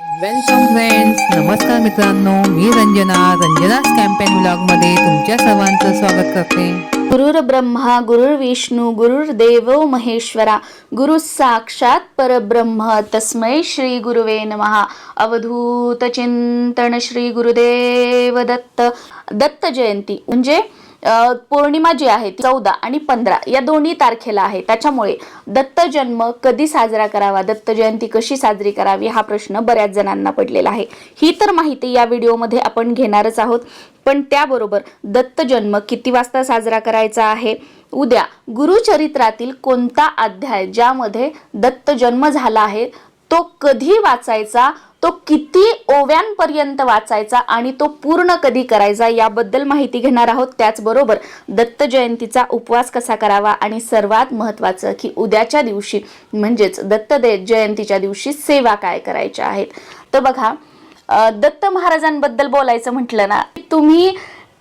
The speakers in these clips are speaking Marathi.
वेलकम फ्रेंड्स नमस्कार मित्रांनो मी रंजना. रंजनाच कॅम्पेन मध्ये तुमच्या सर्वांचं स्वागत करते. गुरुर ब्रह्मा गुरुर विष्णू गुरुर देव महेश्वरा. गुरु साक्षात परब्रह्म. तस्मै श्री गुरुवे नमः. अवधूत चिंतन श्री गुरुदेव दत्त. दत्त जयंती. म्हणजे पौर्णिमा जी आहे ती चौदा आणि पंधरा या दोन्ही तारखेला आहे. त्याच्यामुळे दत्त जन्म कधी साजरा करावा दत्त जयंती कशी साजरी करावी हा प्रश्न बऱ्याच जणांना पडलेला आहे. ही तर माहिती या व्हिडिओमध्ये आपण घेणारच आहोत. पण त्याबरोबर दत्त जन्म किती वाजता साजरा करायचा आहे? उद्या गुरुचरित्रातील कोणता अध्याय ज्यामध्ये दत्त जन्म झाला आहे? तो कधी वाचायचा तो किती ओव्यांपर्यंत वाचायचा आणि तो पूर्ण कधी करायचा याबद्दल माहिती घेणार आहोत. त्याचबरोबर दत्त जयंतीचा उपवास कसा करावा आणि सर्वात महत्त्वाचं की उद्याच्या दिवशी म्हणजेच दत्त दे जयंतीच्या दिवशी सेवा काय करायच्या आहेत. तर बघा दत्त महाराजांबद्दल बोलायचं म्हटलं ना तुम्ही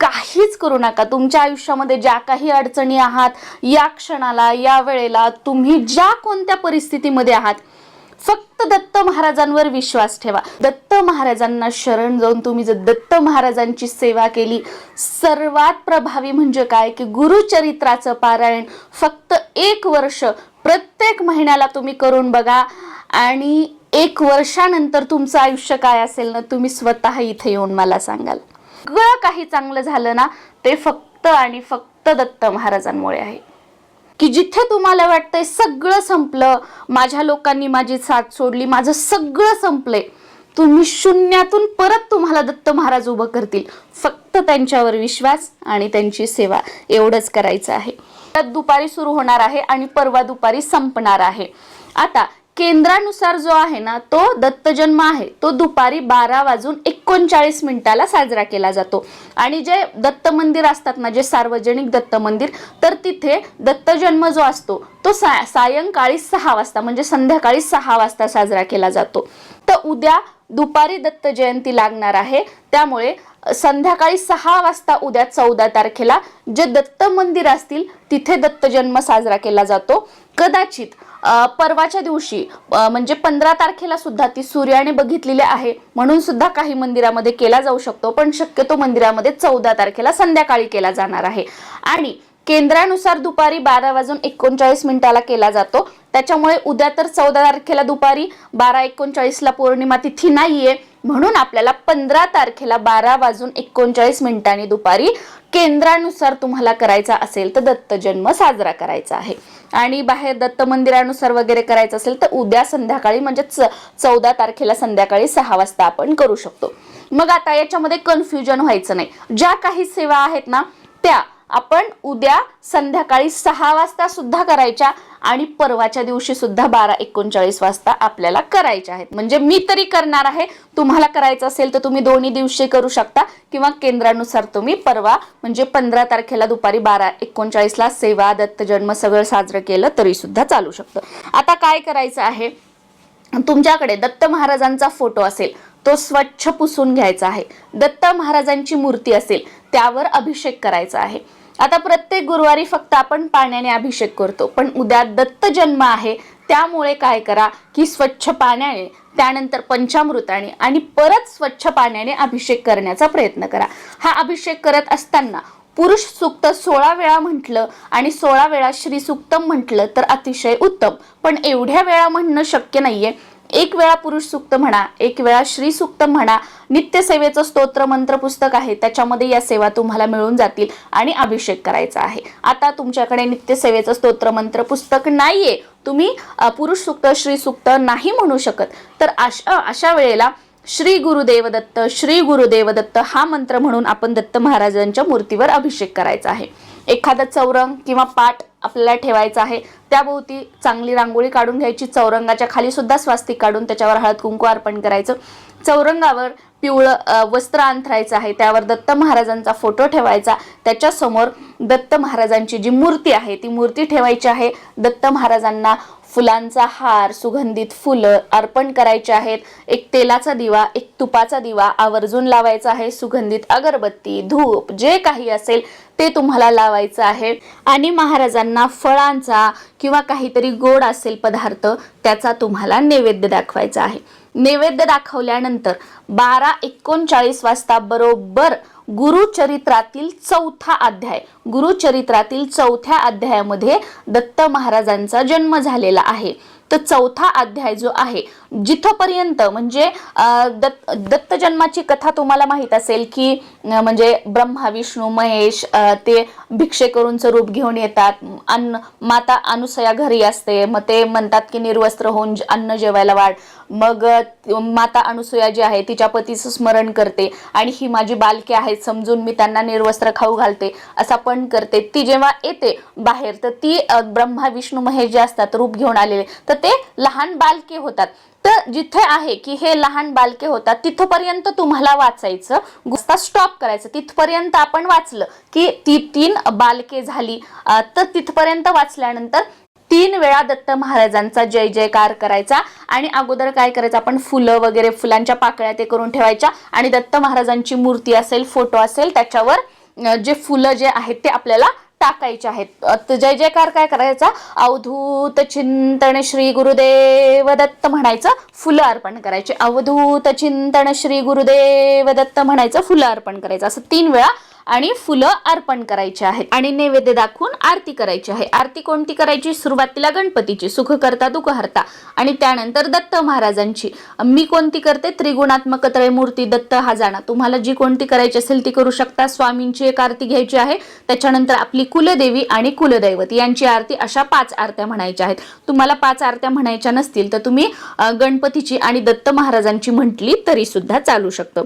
काहीच करू नका. तुमच्या आयुष्यामध्ये ज्या काही अडचणी आहात या क्षणाला या वेळेला तुम्ही ज्या कोणत्या परिस्थितीमध्ये आहात फक्त दत्त महाराजांवर विश्वास ठेवा. दत्त महाराजांना शरण जाऊन तुम्ही जर दत्त महाराजांची सेवा केली सर्वात प्रभावी म्हणजे काय? की गुरुचरित्राचं पारायण फक्त एक वर्ष प्रत्येक महिन्याला तुम्ही करून बघा आणि एक वर्षानंतर तुमचं आयुष्य काय असेल ना तुम्ही स्वतः इथे येऊन मला सांगाल. सगळं काही चांगलं झालं ना ते फक्त आणि फक्त दत्त महाराजांमुळे आहे. की जिथे तुम्हाला वाटतंय सगळं संपलं माझ्या लोकांनी माझी साथ सोडली माझं सगळं संपलंय तुम्ही शून्यातून परत तुम्हाला दत्त महाराज उभं करतील. फक्त त्यांच्यावर विश्वास आणि त्यांची सेवा एवढंच करायचं आहे. त्यात दुपारी सुरू होणार आहे आणि परवा दुपारी संपणार आहे. आता केंद्रानुसार जो आहे ना तो दत्त जन्म आहे. तो दुपारी बारा वाजून एकोणचाळीस मिनिटाला साजरा केला जातो. आणि जे दत्त मंदिर असतात ना जे सार्वजनिक दत्त मंदिर तर तिथे दत्त जन्म जो असतो तो सा सायंकाळी सहा वाजता म्हणजे संध्याकाळी सहा वाजता साजरा केला जातो. तर उद्या दुपारी दत्त जयंती लागणार आहे. त्यामुळे संध्याकाळी सहा वाजता उद्या चौदा तारखेला जे दत्त मंदिर असतील तिथे दत्त जन्म साजरा केला जातो. कदाचित परवाच्या दिवशी म्हणजे पंधरा तारखेला सुद्धा ती सूर्याने बघितलेली आहे. म्हणून सुद्धा काही मंदिरामध्ये केला जाऊ शकतो पण शक्यतो मंदिरामध्ये चौदा तारखेला संध्याकाळी केला जाणार आहे. आणि केंद्रानुसार दुपारी बारा वाजून एकोणचाळीस मिनिटाला केला जातो. त्याच्यामुळे उद्या तर चौदा तारखेला दुपारी बारा एकोणचाळीसला पौर्णिमा तिथी नाहीये. म्हणून आपल्याला पंधरा तारखेला बारा वाजून एकोणचाळीस मिनिटांनी दुपारी केंद्रानुसार तुम्हाला करायचा असेल तर दत्त जन्म साजरा करायचा आहे. आणि बाहेर दत्त मंदिरानुसार वगैरे करायचं असेल तर उद्या संध्याकाळी म्हणजे चौदा तारखेला संध्याकाळी सहा वाजता आपण करू शकतो. मग आता याच्यामध्ये कन्फ्युजन व्हायचं नाही. ज्या काही सेवा आहेत ना त्या आपण उद्या संध्याकाळी सहा वाजता सुद्धा करायच्या आणि परवाच्या दिवशी सुद्धा बारा एकोणचाळीस वाजता आपल्याला करायच्या आहेत. म्हणजे मी तरी करणार आहे. तुम्हाला करायचं असेल तर तुम्ही दोन्ही दिवशी करू शकता किंवा केंद्रानुसार तुम्ही परवा म्हणजे पंधरा तारखेला दुपारी बारा एकोणचाळीसला सेवा दत्त जन्म सगळं साजरं केलं तरी सुद्धा चालू शकतं. आता काय करायचं आहे? तुमच्याकडे दत्त महाराजांचा फोटो असेल. तो स्वच्छ पुसून घ्यायचा आहे. दत्त महाराजांची मूर्ती असेल त्यावर अभिषेक करायचा आहे. आता प्रत्येक गुरुवारी फक्त आपण पाण्याने अभिषेक करतो पण उद्या दत्त जन्म आहे त्यामुळे काय करा की स्वच्छ पाण्याने त्यानंतर पंचामृताने आणि परत स्वच्छ पाण्याने अभिषेक करण्याचा प्रयत्न करा. हा अभिषेक करत असताना पुरुष सूक्त सोळा वेळा म्हटलं आणि सोळा वेळा श्री सुक्तम म्हटलं तर अतिशय उत्तम. पण एवढ्या वेळा म्हणणं शक्य नाहीये. एक वेळा पुरुष सूक्त म्हणा एक वेळा श्री सूक्त म्हणा नित्यसेवेचं स्तोत्र मंत्र पुस्तक आहे त्याच्यामध्ये या सेवा तुम्हाला मिळून जातील आणि अभिषेक करायचा आहे. आता तुमच्याकडे नित्यसेवेचं स्तोत्र मंत्र पुस्तक नाहीये. तुम्ही पुरुष सूक्त श्री सूक्त नाही म्हणू शकत. तर अशा अशा वेळेला श्री गुरुदेव दत्त श्री गुरुदेव दत्त हा मंत्र म्हणून आपण दत्त महाराजांच्या मूर्तीवर अभिषेक करायचा आहे. एखादा चौरंग किंवा पाट आपल्याला ठेवायचा आहे त्याभोवती चांगली रांगोळी काढून घ्यायची. चौरंगाच्या खाली सुद्धा स्वास्तिक काढून त्याच्यावर हळद कुंकू अर्पण करायचं. चौरंगावर पिवळं वस्त्र अंथरायचं आहे त्यावर दत्त महाराजांचा फोटो ठेवायचा. त्याच्यासमोर दत्त महाराजांची जी मूर्ती आहे ती मूर्ती ठेवायची आहे. दत्त महाराजांना फुलांचा हार सुगंधित फुलं अर्पण करायचे आहेत. एक तेलाचा दिवा एक तुपाचा दिवा आवर्जून लावायचा आहे. सुगंधित अगरबत्ती धूप जे काही असेल ते तुम्हाला लावायचं आहे. आणि महाराजांना फळांचा किंवा काहीतरी गोड असेल पदार्थ त्याचा तुम्हाला नैवेद्य दाखवायचा आहे. नैवेद्य दाखवल्यानंतर बारा एकोणचाळीस वाजता बरोबर गुरुचरित्रातील चौथा अध्याय. गुरुचरित्रातील चौथ्या अध्यायामध्ये दत्त महाराजांचा जन्म झालेला आहे. तर चौथा अध्याय जो आहे जिथपर्यंत म्हणजे अं, दत्त दत्त जन्माची कथा तुम्हाला माहीत असेल की म्हणजे ब्रह्मा विष्णू महेश ते भिक्षे करूनचं रूप घेऊन येतात. अन्न माता अनुसया घरी असते. मग ते म्हणतात की निर्वस्त्र होऊन अन्न जेवायला वाढ. मग माता अनुसुया जी आहे तिच्या पतीचं स्मरण करते आणि ही माझी बालके आहेत समजून मी त्यांना निर्वस्त्र खाऊ घालते असा पण करते. ती जेव्हा येते बाहेर तर ती ब्रह्मा विष्णू महेश जे असतात रूप घेऊन आलेले तर ते लहान बालके होतात. तर जिथे आहे की हे लहान बालके होतात तिथपर्यंत तुम्हाला वाचायचं गुस्ता स्टॉप करायचं. तिथपर्यंत आपण वाचलं की ती तीन बालके झाली. तर तिथपर्यंत वाचल्यानंतर तीन वेळा दत्त महाराजांचा जय जयकार करायचा आणि अगोदर काय करायचं आपण फुलं वगैरे फुलांच्या पाकळ्या ते करून ठेवायच्या आणि दत्त महाराजांची मूर्ती असेल फोटो असेल त्याच्यावर जे फुलं जे आहेत ते आपल्याला टाकायचे आहेत. जय जयकार काय करायचा? अवधूत चिंतन श्री गुरुदेव दत्त म्हणायचं फुलं अर्पण करायचे. अवधूत चिंतन श्री गुरुदेव दत्त म्हणायचं फुलं अर्पण करायचं. असं तीन वेळा आणि फुलं अर्पण करायची आहेत. आणि नैवेद्य दाखवून आरती करायची आहे. आरती कोणती करायची? सुरुवातीला गणपतीची सुख करता दुःख हरता आणि त्यानंतर दत्त महाराजांची. मी कोणती करते? त्रिगुणात्मक त्रयमूर्ती दत्त हा जाणा. तुम्हाला जी कोणती करायची असेल ती करू शकता. स्वामींची एक आरती घ्यायची आहे. त्याच्यानंतर आपली कुलदेवी आणि कुलदैवत यांची आरती अशा पाच आरत्या म्हणायच्या आहेत. तुम्हाला पाच आरत्या म्हणायच्या नसतील तर तुम्ही गणपतीची आणि दत्त महाराजांची म्हटली तरी सुद्धा चालू शकतं.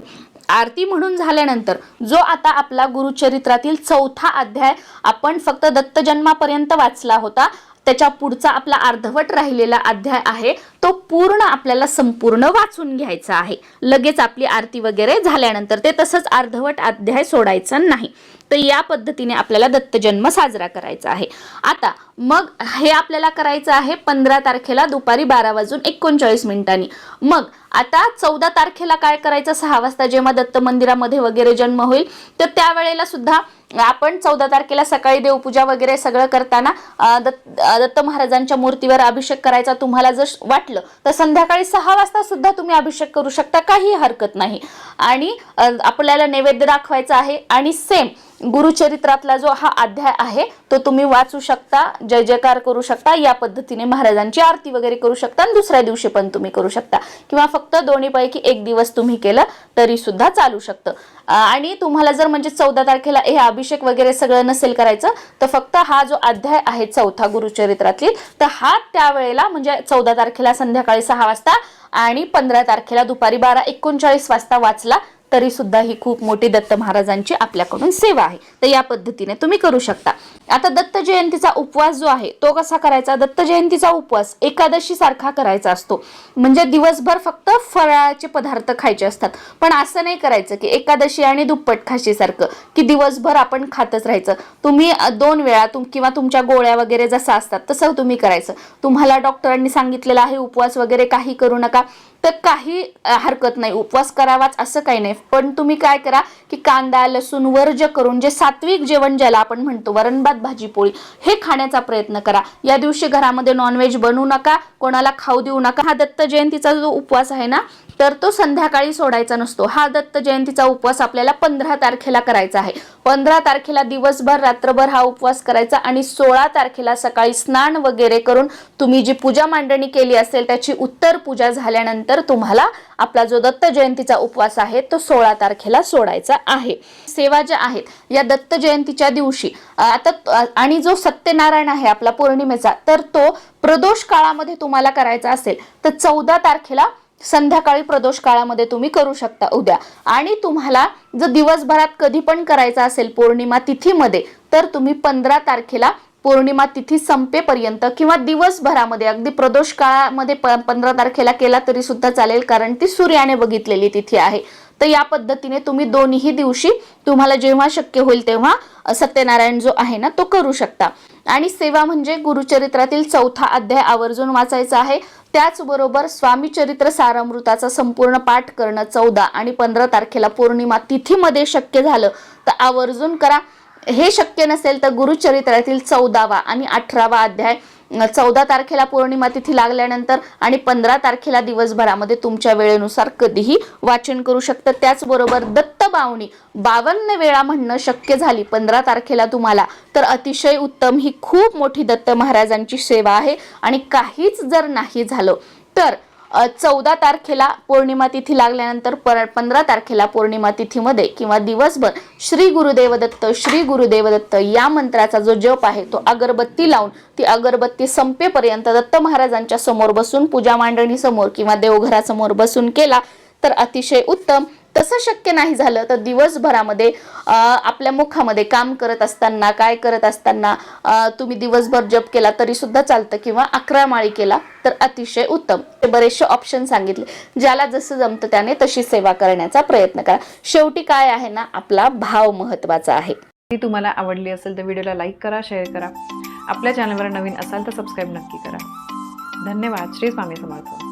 आरती म्हणून झाल्यानंतर जो आता आपला गुरुचरित्रातील चौथा अध्याय आपण फक्त दत्त जन्मापर्यंत वाचला होता त्याच्या पुढचा आपला अर्धवट राहिलेला अध्याय आहे तो पूर्ण आपल्याला संपूर्ण वाचून घ्यायचा आहे. लगेच आपली आरती वगैरे झाल्यानंतर ते तसंच अर्धवट अध्याय सोडायचा नाही. तर या पद्धतीने आपल्याला दत्त जन्म साजरा करायचा आहे. आता मग हे आपल्याला करायचं आहे पंधरा तारखेला दुपारी बारा वाजून एकोणचाळीस मिनिटांनी. मग आता चौदा तारखेला काय करायचं? सहा वाजता जेव्हा दत्त मंदिरामध्ये वगैरे जन्म होईल तर त्यावेळेला सुद्धा आपण चौदा तारखेला सकाळी देवपूजा वगैरे सगळं करताना दत्त दत्त महाराजांच्या मूर्तीवर अभिषेक करायचा तुम्हाला जर वाटलं तर संध्याकाळी सहा वाजता सुद्धा तुम्ही अभिषेक करू शकता. काही हरकत नाही. आणि आपल्याला नैवेद्य दाखवायचा आहे आणि सेम गुरुचरित्रातला जो हा अध्याय आहे तो तुम्ही वाचू शकता जय जयकार करू शकता या पद्धतीने महाराजांची आरती वगैरे करू शकता आणि दुसऱ्या दिवशी पण तुम्ही करू शकता. किंवा फक्त दोन्हीपैकी एक दिवस तुम्ही केलं तरी सुद्धा चालू शकतं. आणि तुम्हाला जर म्हणजे चौदा तारखेला हे अभिषेक वगैरे सगळं नसेल करायचं तर फक्त हा जो अध्याय आहे चौथा गुरुचरित्रातली तर हा त्यावेळेला म्हणजे चौदा तारखेला संध्याकाळी सहा वाजता आणि पंधरा तारखेला दुपारी बारा एकोणचाळीस वाजता वाचला तरी सुद्धा ही खूप मोठी दत्त महाराजांची आपल्याकडून सेवा आहे. तर या पद्धतीने तुम्ही करू शकता. आता दत्त जयंतीचा उपवास जो आहे तो कसा करायचा? दत्त जयंतीचा उपवास एकादशी सारखा करायचा असतो. म्हणजे दिवसभर फक्त फराळाचे पदार्थ खायचे असतात. पण असं नाही करायचं की एकादशी आणि दुप्पट खाशी सारखं की दिवसभर आपण खातच राहायचं. तुम्ही दोन वेळा तुम किंवा तुमच्या गोळ्या वगैरे जसं असतात तसं तुम्ही करायचं. तुम्हाला डॉक्टरांनी सांगितलेलं आहे उपवास वगैरे काही करू नका. तर काही हरकत नाही. उपवास करावाच असं काही नाही. पण तुम्ही काय करा की कांदा लसूण वर्ज करून जे सात्विक जेवण ज्याला आपण म्हणतो वरणभात भाजी पोळी हे खाण्याचा प्रयत्न करा. या दिवशी घरामध्ये नॉनव्हेज बनवू नका कोणाला खाऊ देऊ नका. हा दत्त जयंतीचा जो उपवास आहे ना तर तो संध्याकाळी सोडायचा नसतो. हा दत्त जयंतीचा उपवास आपल्याला पंधरा तारखेला करायचा आहे. पंधरा तारखेला दिवसभर रात्रभर हा उपवास करायचा आणि सोळा तारखेला सकाळी स्नान वगैरे करून तुम्ही जी पूजा मांडणी केली असेल त्याची उत्तर पूजा झाल्यानंतर तुम्हाला आपला जो दत्त जयंतीचा उपवास आहे तो सोळा तारखेला सोडायचा आहे. सेवा ज्या आहेत या दत्त जयंतीच्या दिवशी आता आणि जो सत्यनारायण आहे आपला पौर्णिमेचा तर तो प्रदोष काळामध्ये तुम्हाला करायचा असेल तर चौदा तारखेला संध्याकाळी प्रदोष काळामध्ये तुम्ही करू शकता उद्या. आणि तुम्हाला जर दिवसभरात कधी पण करायचा असेल पौर्णिमा तिथीमध्ये तर तुम्ही पंधरा तारखेला पौर्णिमा तिथी संपेपर्यंत किंवा दिवसभरामध्ये अगदी प्रदोष काळामध्ये प पंधरा तारखेला केला तरी सुद्धा चालेल कारण ती सूर्याने बघितलेली तिथी आहे. तर या पद्धतीने तुम्ही दोन्ही दिवशी तुम्हाला जेव्हा शक्य होईल तेव्हा सत्यनारायण जो आहे ना तो करू शकता. आणि सेवा म्हणजे गुरुचरित्रातील चौथा अध्याय आवर्जून वाचायचा आहे. त्याचबरोबर स्वामीचरित्र सारामृताचा संपूर्ण पाठ करणं चौदा आणि पंधरा तारखेला पौर्णिमा तिथीमध्ये शक्य झालं तर आवर्जून करा. हे शक्य नसेल तर गुरुचरित्रातील चौदावा आणि अठरावा अध्याय चौदा तारखेला पौर्णिमा तिथी लागल्यानंतर आणि पंधरा तारखेला दिवसभरामध्ये तुमच्या वेळेनुसार कधीही वाचन करू शकतं. त्याचबरोबर दत्त बावणी बावन्न वेळा म्हणणं शक्य झाली पंधरा तारखेला तुम्हाला तर अतिशय उत्तम ही खूप मोठी दत्त महाराजांची सेवा आहे आणि काहीच जर नाही झालं तर चौदा तारखेला पौर्णिमा तिथी लागल्यानंतर पर पंधरा तारखेला पौर्णिमा तिथीमध्ये किंवा दिवसभर श्री गुरुदेवदत्त श्री गुरुदेव दत्त या मंत्राचा जो जप आहे तो अगरबत्ती लावून ती अगरबत्ती संपेपर्यंत दत्त महाराजांच्या समोर बसून पूजा मांडणीसमोर किंवा देवघरासमोर बसून केला तर अतिशय उत्तम तसं शक्य नाही झालं तर दिवसभरामध्ये आपल्या मुखामध्ये काम करत असताना काय करत असताना तुम्ही दिवसभर जप केला तरी सुद्धा चालतं किंवा अकरा माळी केला तर अतिशय उत्तम. ते बरेचसे ऑप्शन सांगितले. ज्याला जसं जमतं त्याने तशी सेवा करण्याचा प्रयत्न करा. शेवटी काय आहे ना आपला भाव महत्त्वाचा आहे. ती तुम्हाला आवडली असेल तर व्हिडिओला लाईक करा शेअर करा. आपल्या चॅनलवर नवीन असाल तर सबस्क्राईब नक्की करा. धन्यवाद. श्री स्वामी समर्थ.